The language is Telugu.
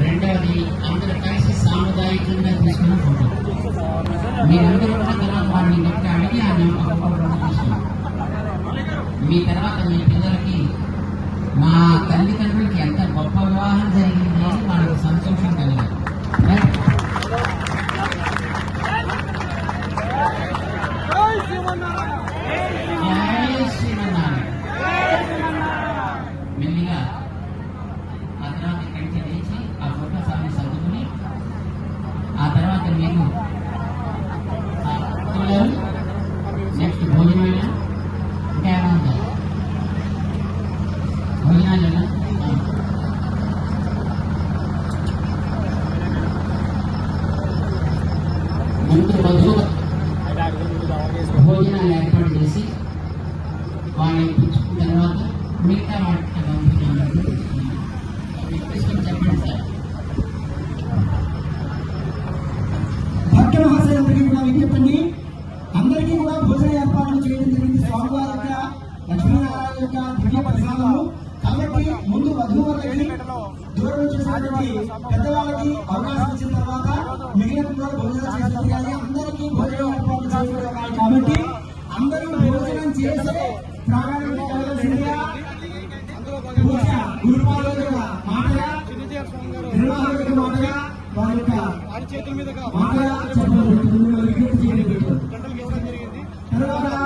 రెండవది అందరూ కలిసి సాముదాయకంగా తీసుకున్న ఫోటో. మీరందరూ కూడా తర్వాత వాళ్ళని అడిగి ఆ ఫోటో మీ తర్వాత మీ పిల్లలకి మా తల్లిదండ్రులకి ఎంత గొప్ప భోజనాలేనా ఆ. ముందు వధువు భోజనాలు ఏర్పాటు చేసి వాళ్ళని పుచ్చుకున్న తర్వాత మిగతా వాటికి పంపించాలి తీసుకొని చెప్పండి సార్ భక్త మహాశయులందరికీ కూడా విజ్ఞప్తి కాబట్టి ముందు వధువులకి దూరం చేసినటువంటి పెద్దవాళ్ళకి అవకాశం ఇచ్చిన తర్వాత మిగిలిన కూడా భోజనం చేయాలి అందరికీ భోజనం కాబట్టి అందరూ భోజనం చేసే ప్రాణానికి కలగలిసిందిగా పూజ మాటగా మాటగా వారి యొక్క మాటగా చెప్పబడుతుంది. విజ్ఞప్తి చేయడం తర్వాత